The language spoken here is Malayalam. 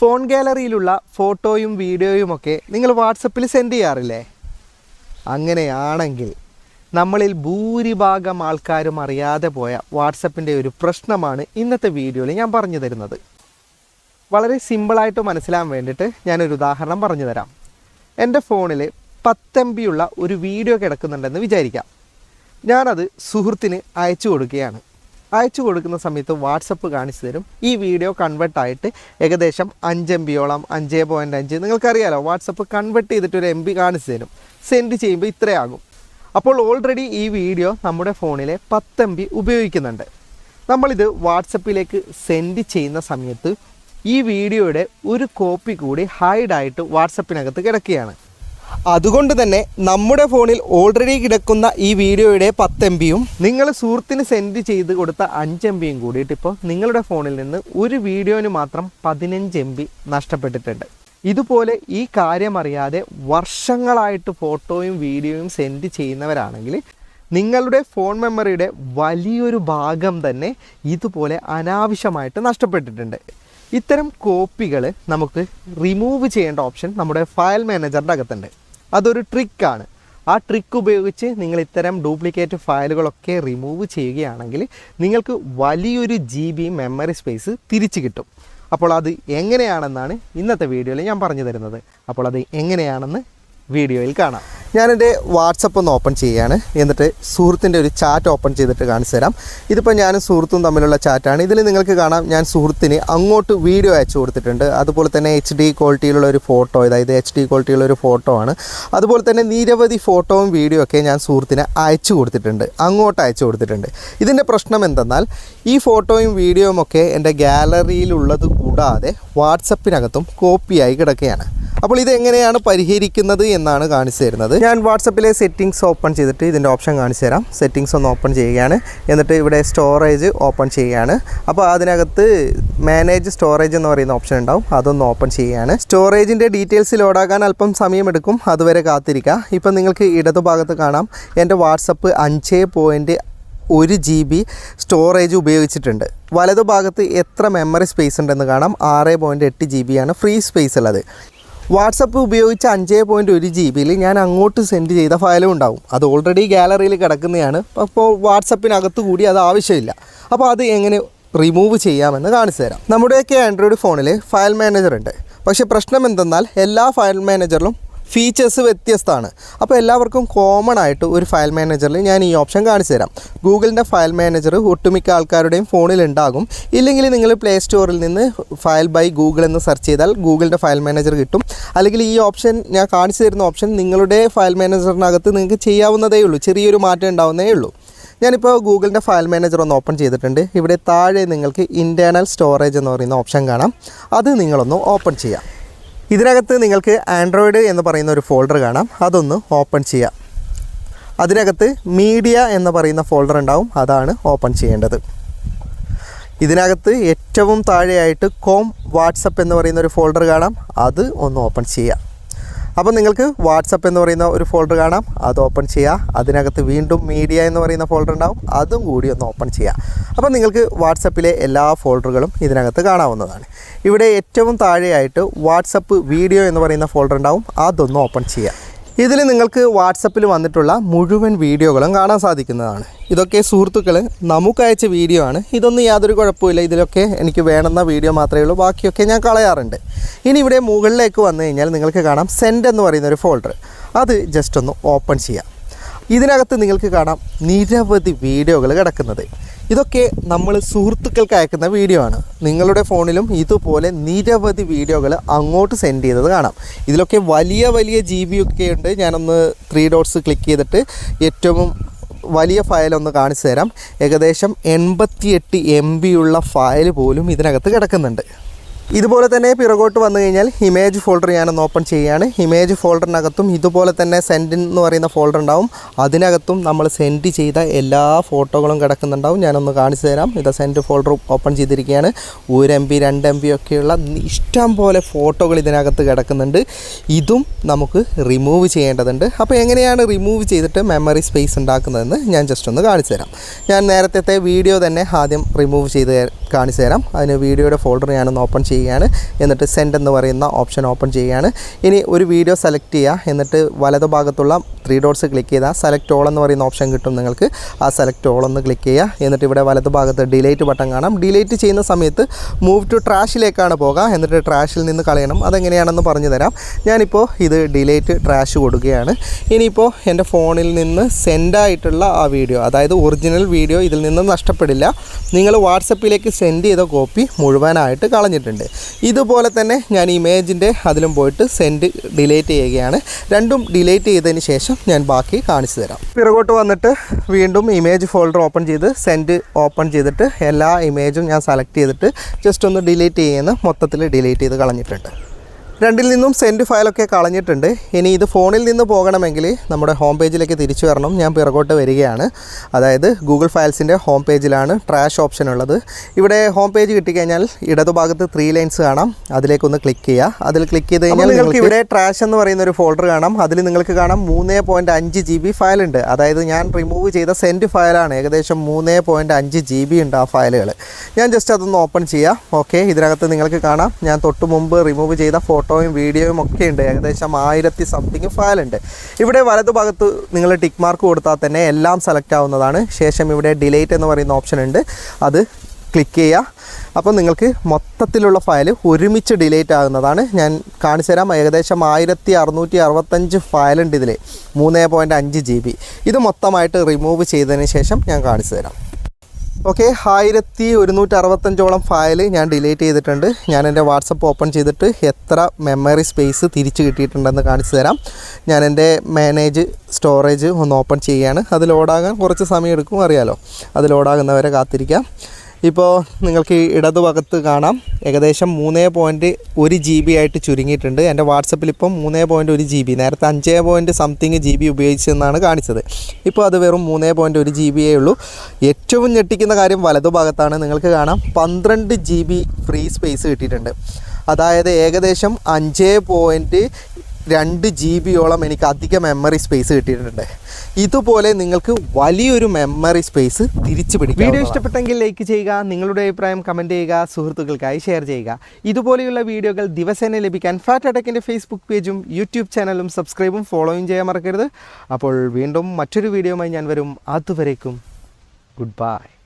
ഫോൺ ഗാലറിയിലുള്ള ഫോട്ടോയും വീഡിയോയും ഒക്കെ നിങ്ങൾ വാട്സപ്പിൽ സെൻഡ് ചെയ്യാറില്ലേ? അങ്ങനെയാണെങ്കിൽ നമ്മളിൽ ഭൂരിഭാഗം ആൾക്കാരും അറിയാതെ പോയ വാട്സപ്പിന്റെ ഒരു പ്രശ്നമാണ് ഇന്നത്തെ വീഡിയോയിൽ ഞാൻ പറഞ്ഞു തരുന്നത്. വളരെ സിമ്പിളായിട്ട് മനസ്സിലാൻ വേണ്ടിയിട്ട് ഞാനൊരു ഉദാഹരണം പറഞ്ഞു തരാം. എന്റെ ഫോണിൽ പത്തെം ബിയുള്ള ഒരു വീഡിയോ കിടക്കുന്നുണ്ടെന്ന് വിചാരിക്കാം. ഞാനത് സുഹൃത്തിന് അയച്ചു കൊടുക്കുകയാണ്. അയച്ചു കൊടുക്കുന്ന സമയത്ത് വാട്സപ്പ് കാണിച്ചു തരും. ഈ വീഡിയോ കൺവെർട്ട് ആയിട്ട് ഏകദേശം അഞ്ച് എം ബിയോളം അഞ്ച് പോയിന്റ് അഞ്ച് നിങ്ങൾക്കറിയാലോ വാട്സപ്പ് കൺവേർട്ട് ചെയ്തിട്ട് ഒരു എം ബി കാണിച്ചു തരും. സെൻഡ് ചെയ്യുമ്പോൾ ഇത്രയാകും. അപ്പോൾ ഓൾറെഡി ഈ വീഡിയോ നമ്മുടെ ഫോണിലെ പത്ത് എം ബി ഉപയോഗിക്കുന്നുണ്ട്. നമ്മളിത് വാട്സപ്പിലേക്ക് സെൻഡ് ചെയ്യുന്ന സമയത്ത് ഈ വീഡിയോയുടെ ഒരു കോപ്പി കൂടി ഹൈഡായിട്ട് വാട്സപ്പിനകത്ത് കിടക്കുകയാണ്. അതുകൊണ്ട് തന്നെ നമ്മുടെ ഫോണിൽ ഓൾറെഡി കിടക്കുന്ന ഈ വീഡിയോയുടെ പത്ത് എം ബിയും നിങ്ങൾ സുഹൃത്തിന് സെൻഡ് ചെയ്ത് കൊടുത്ത അഞ്ച് എം ബിയും കൂടിയിട്ട് ഇപ്പോൾ നിങ്ങളുടെ ഫോണിൽ നിന്ന് ഒരു വീഡിയോന് മാത്രം പതിനഞ്ച് എം ബി നഷ്ടപ്പെട്ടിട്ടുണ്ട്. ഇതുപോലെ ഈ കാര്യം അറിയാതെ വർഷങ്ങളായിട്ട് ഫോട്ടോയും വീഡിയോയും സെൻഡ് ചെയ്യുന്നവരാണെങ്കിൽ നിങ്ങളുടെ ഫോൺ മെമ്മറിയുടെ വലിയൊരു ഭാഗം തന്നെ ഇതുപോലെ അനാവശ്യമായിട്ട് നഷ്ടപ്പെട്ടിട്ടുണ്ട്. ഇത്തരം കോപ്പികൾ നമുക്ക് റിമൂവ് ചെയ്യേണ്ട ഓപ്ഷൻ നമ്മുടെ ഫയൽ മാനേജറിന്റെ അകത്തുണ്ട്. അതൊരു ട്രിക്കാണ് ആ ട്രിക്ക് ഉപയോഗിച്ച് നിങ്ങൾ ഇത്തരം ഡ്യൂപ്ലിക്കേറ്റ് ഫയലുകളൊക്കെ റിമൂവ് ചെയ്യുകയാണെങ്കിൽ നിങ്ങൾക്ക് വലിയൊരു ജി ബി മെമ്മറി സ്പേസ് തിരിച്ചു കിട്ടും. അപ്പോൾ അത് എങ്ങനെയാണെന്നാണ് ഇന്നത്തെ വീഡിയോയിൽ ഞാൻ പറഞ്ഞു തരുന്നത്. അപ്പോൾ അത് എങ്ങനെയാണെന്ന് വീഡിയോയിൽ കാണാം. ഞാനെന്റെ വാട്സപ്പ് ഒന്ന് ഓപ്പൺ ചെയ്യുകയാണ് എന്നിട്ട് സുഹൃത്തിന്റെ ഒരു ചാറ്റ് ഓപ്പൺ ചെയ്തിട്ട് കാണിച്ചു തരാം. ഇതിപ്പോൾ ഞാനും സുഹൃത്തും തമ്മിലുള്ള ചാറ്റാണ്. ഇതിൽ നിങ്ങൾക്ക് കാണാം ഞാൻ സുഹൃത്തിന് അങ്ങോട്ട് വീഡിയോ അയച്ചു കൊടുത്തിട്ടുണ്ട്. അതുപോലെ തന്നെ എച്ച് ഡി ക്വാളിറ്റിയിലുള്ള ഒരു ഫോട്ടോ അതായത് എച്ച് ഡി ക്വാളിറ്റിയുള്ള ഒരു ഫോട്ടോ ആണ്. അതുപോലെ തന്നെ നിരവധി ഫോട്ടോയും വീഡിയോ ഒക്കെ ഞാൻ സുഹൃത്തിന് അയച്ചു കൊടുത്തിട്ടുണ്ട്. അങ്ങോട്ട് അയച്ചു കൊടുത്തിട്ടുണ്ട്. ഇതിന്റെ പ്രശ്നം എന്തെന്നാൽ ഈ ഫോട്ടോയും വീഡിയോയും ഒക്കെ എന്റെ ഗാലറിയിലുള്ളത് കൂടാതെ വാട്സപ്പിനകത്തും കോപ്പിയായി കിടക്കുകയാണ്. അപ്പോൾ ഇത് എങ്ങനെയാണ് പരിഹരിക്കുന്നത് എന്നാണ് കാണിച്ചു തരുന്നത്. ഞാൻ വാട്സപ്പിലെ സെറ്റിംഗ്സ് ഓപ്പൺ ചെയ്തിട്ട് ഇതിന്റെ ഓപ്ഷൻ കാണിച്ചു തരാം. സെറ്റിംഗ്സ് ഒന്ന് ഓപ്പൺ ചെയ്യുകയാണ്. എന്നിട്ട് ഇവിടെ സ്റ്റോറേജ് ഓപ്പൺ ചെയ്യുകയാണ്. അപ്പോൾ അതിനകത്ത് മാനേജ് സ്റ്റോറേജ് എന്ന് പറയുന്ന ഓപ്ഷൻ ഉണ്ടാവും. അതൊന്ന് ഓപ്പൺ ചെയ്യുകയാണ്. സ്റ്റോറേജിന്റെ ഡീറ്റെയിൽസ് ലോഡാക്കാൻ അല്പം സമയമെടുക്കും. അതുവരെ കാത്തിരിക്കുക. ഇപ്പം നിങ്ങൾക്ക് ഇടതുഭാഗത്ത് കാണാം. എന്റെ വാട്സപ്പ് അഞ്ച് പോയിന്റ് ഒരു ജി ബി സ്റ്റോറേജ് ഉപയോഗിച്ചിട്ടുണ്ട്. വലതുഭാഗത്ത് എത്ര മെമ്മറി സ്പേസ് ഉണ്ടെന്ന് കാണാം. ആറ് പോയിന്റ് എട്ട് ജി ബിയാണ് ഫ്രീ സ്പേസ് ഉള്ളത്. വാട്സപ്പ് ഉപയോഗിച്ച് അഞ്ച് പോയിന്റ് ഒരു ജി ബിയിൽ ഞാൻ അങ്ങോട്ട് സെൻഡ് ചെയ്ത ഫയലും ഉണ്ടാവും. അത് ഓൾറെഡി ഗാലറിയിൽ കിടക്കുന്നതാണ്. അപ്പോൾ വാട്സപ്പിനകത്ത് കൂടി അത് ആവശ്യമില്ല. അപ്പോൾ അത് എങ്ങനെ റിമൂവ് ചെയ്യാമെന്ന് കാണിച്ചു തരാം. നമ്മുടെയൊക്കെ ആൻഡ്രോയിഡ് ഫോണിൽ ഫയൽ മാനേജർ ഉണ്ട്. പക്ഷേ പ്രശ്നം എന്തെന്നാൽ എല്ലാ ഫയൽ മാനേജറിലും ഫീച്ചേഴ്സ് വ്യത്യസ്തമാണ്. അപ്പോൾ എല്ലാവർക്കും കോമൺ ആയിട്ട് ഒരു ഫയൽ മാനേജറിൽ ഞാൻ ഈ ഓപ്ഷൻ കാണിച്ചു തരാം. ഗൂഗിളിന്റെ ഫയൽ മാനേജർ ഒട്ടുമിക്ക ആൾക്കാരുടെയും ഫോണിൽ ഉണ്ടാകും. ഇല്ലെങ്കിൽ നിങ്ങൾ പ്ലേ സ്റ്റോറിൽ നിന്ന് ഫയൽ ബൈ ഗൂഗിൾ എന്ന് സെർച്ച് ചെയ്താൽ ഗൂഗിളിന്റെ ഫയൽ മാനേജർ കിട്ടും. അല്ലെങ്കിൽ ഈ ഓപ്ഷൻ ഞാൻ കാണിച്ചു തരുന്ന ഓപ്ഷൻ നിങ്ങളുടെ ഫയൽ മാനേജറിനകത്ത് നിങ്ങൾക്ക് ചെയ്യാവുന്നതേ ഉള്ളൂ. ചെറിയൊരു മാറ്റം ഉണ്ടാവുന്നേ ഉള്ളൂ. ഞാനിപ്പോൾ ഗൂഗിളിന്റെ ഫയൽ മാനേജർ ഒന്ന് ഓപ്പൺ ചെയ്തിട്ടുണ്ട്. ഇവിടെ താഴെ നിങ്ങൾക്ക് ഇന്റേർണൽ സ്റ്റോറേജ് എന്ന് പറയുന്ന ഓപ്ഷൻ കാണാം. അത് നിങ്ങളൊന്ന് ഓപ്പൺ ചെയ്യാം. ഇതിനകത്ത് നിങ്ങൾക്ക് ആൻഡ്രോയിഡ് എന്ന് പറയുന്ന ഒരു ഫോൾഡർ കാണാം. അതൊന്ന് ഓപ്പൺ ചെയ്യാം. അതിനകത്ത് മീഡിയ എന്ന് പറയുന്ന ഫോൾഡർ ഉണ്ടാവും. അതാണ് ഓപ്പൺ ചെയ്യേണ്ടത്. ഇതിനകത്ത് ഏറ്റവും താഴെയായിട്ട് കോം വാട്സപ്പ് എന്ന് പറയുന്ന ഒരു ഫോൾഡർ കാണാം. അത് ഒന്ന് ഓപ്പൺ ചെയ്യാം. അപ്പോൾ നിങ്ങൾക്ക് വാട്സപ്പ് എന്ന് പറയുന്ന ഒരു ഫോൾഡർ കാണാം. അത് ഓപ്പൺ ചെയ്യുക അതിനകത്ത് വീണ്ടും മീഡിയ എന്ന് പറയുന്ന ഫോൾഡർ ഉണ്ടാവും. അതും കൂടി ഒന്ന് ഓപ്പൺ ചെയ്യുക അപ്പോൾ നിങ്ങൾക്ക് വാട്സപ്പിലെ എല്ലാ ഫോൾഡറുകളും ഇതിനകത്ത് കാണാവുന്നതാണ്. ഇവിടെ ഏറ്റവും താഴെയായിട്ട് വാട്സപ്പ് വീഡിയോ എന്ന് പറയുന്ന ഫോൾഡർ ഉണ്ടാവും. അതൊന്ന് ഓപ്പൺ ചെയ്യുക ഇതിൽ നിങ്ങൾക്ക് വാട്സപ്പിൽ വന്നിട്ടുള്ള മുഴുവൻ വീഡിയോകളും കാണാൻ സാധിക്കുന്നതാണ്. ഇതൊക്കെ സുഹൃത്തുക്കൾ നമുക്കയച്ച വീഡിയോ ആണ്. ഇതൊന്നും യാതൊരു കുഴപ്പമില്ല ഇതിലൊക്കെ എനിക്ക് വേണമെന്ന വീഡിയോ മാത്രമേ ഉള്ളൂ. ബാക്കിയൊക്കെ ഞാൻ കളയാറുണ്ട്. ഇനി ഇവിടെ മുകളിലേക്ക് വന്നു കഴിഞ്ഞാൽ നിങ്ങൾക്ക് കാണാം സെൻഡ് എന്ന് പറയുന്ന ഒരു ഫോൾഡർ. അത് ജസ്റ്റ് ഒന്ന് ഓപ്പൺ ചെയ്യാം. ഇതിനകത്ത് നിങ്ങൾക്ക് കാണാം നിരവധി വീഡിയോകൾ കിടക്കുന്നത്. ഇതൊക്കെ നമ്മൾ സുഹൃത്തുക്കൾക്ക് അയക്കുന്ന വീഡിയോ ആണ്. നിങ്ങളുടെ ഫോണിലും ഇതുപോലെ നിരവധി വീഡിയോകൾ അങ്ങോട്ട് സെൻഡ് ചെയ്തത് കാണാം. ഇതിലൊക്കെ വലിയ വലിയ ജി ബി ഒക്കെ ഉണ്ട്. ഞാനൊന്ന് ത്രീ ഡോട്ട്സ് ക്ലിക്ക് ചെയ്തിട്ട് ഏറ്റവും വലിയ ഫയൽ ഒന്ന് കാണിച്ചു തരാം ഏകദേശം എൺപത്തിയെട്ട് എം ഉള്ള ഫയൽ പോലും ഇതിനകത്ത് കിടക്കുന്നുണ്ട്. ഇതുപോലെ തന്നെ പിറകോട്ട് വന്നു കഴിഞ്ഞാൽ ഇമേജ് ഫോൾഡർ ഞാനൊന്ന് ഓപ്പൺ ചെയ്യുകയാണ്. ഇമേജ് ഫോൾഡറിനകത്തും ഇതുപോലെ തന്നെ സെൻഡ് എന്ന് പറയുന്ന ഫോൾഡർ ഉണ്ടാവും. അതിനകത്തും നമ്മൾ സെൻഡ് ചെയ്ത എല്ലാ ഫോട്ടോകളും കിടക്കുന്നുണ്ടാവും. ഞാനൊന്ന് കാണിച്ചു തരാം. ഇത് സെൻഡ് ഫോൾഡർ ഓപ്പൺ ചെയ്തിരിക്കുകയാണ്. ഒരു എം ബി രണ്ട് എം ബി ഒക്കെയുള്ള ഇഷ്ടം പോലെ ഫോട്ടോകൾ ഇതിനകത്ത് കിടക്കുന്നുണ്ട്. ഇതും നമുക്ക് റിമൂവ് ചെയ്യേണ്ടതുണ്ട്. അപ്പോൾ എങ്ങനെയാണ് റിമൂവ് ചെയ്തിട്ട് മെമ്മറി സ്പേസ് ഉണ്ടാക്കുന്നതെന്ന് ഞാൻ ജസ്റ്റ് ഒന്ന് കാണിച്ചു തരാം. ഞാൻ നേരത്തെ വീഡിയോ തന്നെ ആദ്യം റിമൂവ് ചെയ്ത് കാണിച്ചു തരാം. അതിന് വീഡിയോയുടെ ഫോൾഡർ ഞാനൊന്ന് ഓപ്പൺ ചെയ്യുക. ചെയ്യുകയാണ് എന്നിട്ട് സെൻഡ് എന്ന് പറയുന്ന ഓപ്ഷൻ ഓപ്പൺ ചെയ്യുകയാണ്. ഇനി ഒരു വീഡിയോ സെലക്ട് ചെയ്യുക എന്നിട്ട് വലതു ഭാഗത്തുള്ള ത്രീ ഡോട്ട്സ് ക്ലിക്ക് ചെയ്താൽ സെലക്ട് ഓൾ എന്ന് പറയുന്ന ഓപ്ഷൻ കിട്ടും നിങ്ങൾക്ക്. ആ സെലക്ട് ഓൾ ഒന്ന് ക്ലിക്ക് ചെയ്യുക എന്നിട്ട് ഇവിടെ വലതുഭാഗത്ത് ഡിലേറ്റ് ബട്ടൺ കാണാം. ഡിലേറ്റ് ചെയ്യുന്ന സമയത്ത് മൂവ് ടു ട്രാഷിലേക്കാണ് പോകുക എന്നിട്ട് ട്രാഷിൽ നിന്ന് കളയണം. അതെങ്ങനെയാണെന്ന് പറഞ്ഞു തരാം. ഞാനിപ്പോൾ ഇത് ഡിലേറ്റ് ട്രാഷ് കൊടുക്കുകയാണ്. ഇനിയിപ്പോൾ എന്റെ ഫോണിൽ നിന്ന് സെൻഡായിട്ടുള്ള ആ വീഡിയോ അതായത് ഒറിജിനൽ വീഡിയോ ഇതിൽ നിന്ന് നഷ്ടപ്പെടില്ല. നിങ്ങൾ വാട്സപ്പിലേക്ക് സെൻഡ് ചെയ്ത കോപ്പി മുഴുവനായിട്ട് കളഞ്ഞിട്ടുണ്ട്. ഇതുപോലെ തന്നെ ഞാൻ ഇമേജിന്റെ അതിലും പോയിട്ട് സെൻഡ് ഡിലേറ്റ് ചെയ്യുകയാണ്. രണ്ടും ഡിലേറ്റ് ചെയ്തതിന് ശേഷം ഞാൻ ബാക്കി കാണിച്ചു തരാം. പിറകോട്ട് വന്നിട്ട് വീണ്ടും ഇമേജ് ഫോൾഡർ ഓപ്പൺ ചെയ്ത് സെൻഡ് ഓപ്പൺ ചെയ്തിട്ട് എല്ലാ ഇമേജും ഞാൻ സെലക്ട് ചെയ്തിട്ട് ജസ്റ്റ് ഒന്ന് ഡിലീറ്റ് ചെയ്യുന്ന മൊത്തത്തിൽ ഡിലീറ്റ് ചെയ്ത് കളഞ്ഞിട്ടുണ്ട്. രണ്ടിൽ നിന്നും സെൻഡ് ഫയലൊക്കെ കളഞ്ഞിട്ടുണ്ട്. ഇനി ഇത് ഫോണിൽ നിന്ന് പോകണമെങ്കിൽ നമ്മുടെ ഹോം പേജിലേക്ക് തിരിച്ചു വരണം. ഞാൻ പിറകോട്ട് വരികയാണ്. അതായത് ഗൂഗിൾ ഫയൽസിന്റെ ഹോം പേജിലാണ് ട്രാഷ് ഓപ്ഷൻ ഉള്ളത്. ഇവിടെ ഹോം പേജ് കിട്ടിക്കഴിഞ്ഞാൽ ഇടതുഭാഗത്ത് ത്രീ ലൈൻസ് കാണാം. അതിലേക്കൊന്ന് ക്ലിക്ക് ചെയ്യുക. അതിൽ ക്ലിക്ക് ചെയ്ത് കഴിഞ്ഞാൽ നിങ്ങൾക്ക് ഇവിടെ ട്രാഷ് എന്ന് പറയുന്ന ഒരു ഫോൾഡർ കാണാം. അതിൽ നിങ്ങൾക്ക് കാണാം മൂന്ന് പോയിന്റ് അഞ്ച് ജി ബി ഫയലുണ്ട് അതായത് ഞാൻ റിമൂവ് ചെയ്ത സെൻഡ് ഫയലാണ് ഏകദേശം മൂന്ന് പോയിന്റ് അഞ്ച് ജി ബി ഉണ്ട് ആ ഫയലുകൾ ഞാൻ ജസ്റ്റ് അതൊന്ന് ഓപ്പൺ ചെയ്യാം. ഓക്കെ ഇതിനകത്ത് നിങ്ങൾക്ക് കാണാം. ഞാൻ തൊട്ട് മുമ്പ് റിമൂവ് ചെയ്ത ഫോട്ടോയും വീഡിയോയും ഒക്കെ ഉണ്ട്. ഏകദേശം ആയിരത്തി സംതിങ് ഫയലുണ്ട് ഇവിടെ വലതുഭാഗത്ത് നിങ്ങൾ ടിക്ക് മാർക്ക് കൊടുത്താൽ തന്നെ എല്ലാം സെലക്ട് ആവുന്നതാണ്. ശേഷം ഇവിടെ ഡിലേറ്റ് എന്ന് പറയുന്ന ഓപ്ഷൻ ഉണ്ട്. അത് ക്ലിക്ക് ചെയ്യുക. അപ്പോൾ നിങ്ങൾക്ക് മൊത്തത്തിലുള്ള ഫയൽ ഒരുമിച്ച് ഡിലേറ്റ് ആകുന്നതാണ്. ഞാൻ കാണിച്ചു തരാം. ഏകദേശം ആയിരത്തി അറുന്നൂറ്റി അറുപത്തഞ്ച് ഫയലുണ്ട് ഇതിൽ മൂന്ന് പോയിന്റ് അഞ്ച് ജി ബി ഇത് മൊത്തമായിട്ട് റിമൂവ് ചെയ്തതിന് ശേഷം ഞാൻ കാണിച്ചു തരാം. ഓക്കെ ആയിരത്തി ഒരുന്നൂറ്റി അറുപത്തഞ്ചോളം ഫയൽ ഞാൻ ഡിലീറ്റ് ചെയ്തിട്ടുണ്ട്. ഞാൻ എന്റെ വാട്സപ്പ് ഓപ്പൺ ചെയ്തിട്ട് എത്ര മെമ്മറി സ്പേസ് തിരിച്ച് കിട്ടിയിട്ടുണ്ടെന്ന് കാണിച്ചു തരാം. ഞാൻ എന്റെ മാനേജ് സ്റ്റോറേജ് ഒന്ന് ഓപ്പൺ ചെയ്യുകയാണ് അത് ലോഡാകാൻ കുറച്ച് സമയം എടുക്കും അറിയാലോ. അത് ലോഡാകുന്നവരെ കാത്തിരിക്കാം. ഇപ്പോൾ നിങ്ങൾക്ക് ഇടതുഭാഗത്ത് കാണാം. ഏകദേശം മൂന്ന് പോയിന്റ് ഒരു ജി ബി ആയിട്ട് ചുരുങ്ങിയിട്ടുണ്ട്. എന്റെ വാട്സപ്പിൽ ഇപ്പം മൂന്ന് പോയിന്റ് ഒരു ജി ബി നേരത്തെ അഞ്ച് പോയിന്റ് സംതിങ് ജി ബി ഉപയോഗിച്ചെന്നാണ് കാണിച്ചത്. ഇപ്പോൾ അത് വെറും മൂന്ന് പോയിന്റ് ഒരു ജി ബിയേ ഉള്ളൂ. ഏറ്റവും ഞെട്ടിക്കുന്ന കാര്യം വലതുഭാഗത്താണ് നിങ്ങൾക്ക് കാണാം പന്ത്രണ്ട് ജി ബി ഫ്രീ സ്പേസ് കിട്ടിയിട്ടുണ്ട്. അതായത് ഏകദേശം അഞ്ച് പോയിന്റ് രണ്ട് ജി ബിയോളം എനിക്ക് അധിക മെമ്മറി സ്പേസ് കിട്ടിയിട്ടുണ്ട്. ഇതുപോലെ നിങ്ങൾക്ക് വലിയൊരു മെമ്മറി സ്പേസ് തിരിച്ചു പിടിക്കും വീഡിയോ ഇഷ്ടപ്പെട്ടെങ്കിൽ ലൈക്ക് ചെയ്യുക നിങ്ങളുടെ അഭിപ്രായം കമന്റ് ചെയ്യുക സുഹൃത്തുക്കൾക്കായി ഷെയർ ചെയ്യുക. ഇതുപോലെയുള്ള വീഡിയോകൾ ദിവസേന ലഭിക്കാൻ ഫാറ്റ് അടക്കിന്റെ ഫേസ്ബുക്ക് പേജും യൂട്യൂബ് ചാനലും സബ്സ്ക്രൈബും ഫോളോയും ചെയ്യാൻ മറക്കരുത്. അപ്പോൾ വീണ്ടും മറ്റൊരു വീഡിയോയുമായി ഞാൻ വരും. അതുവരേക്കും ഗുഡ് ബൈ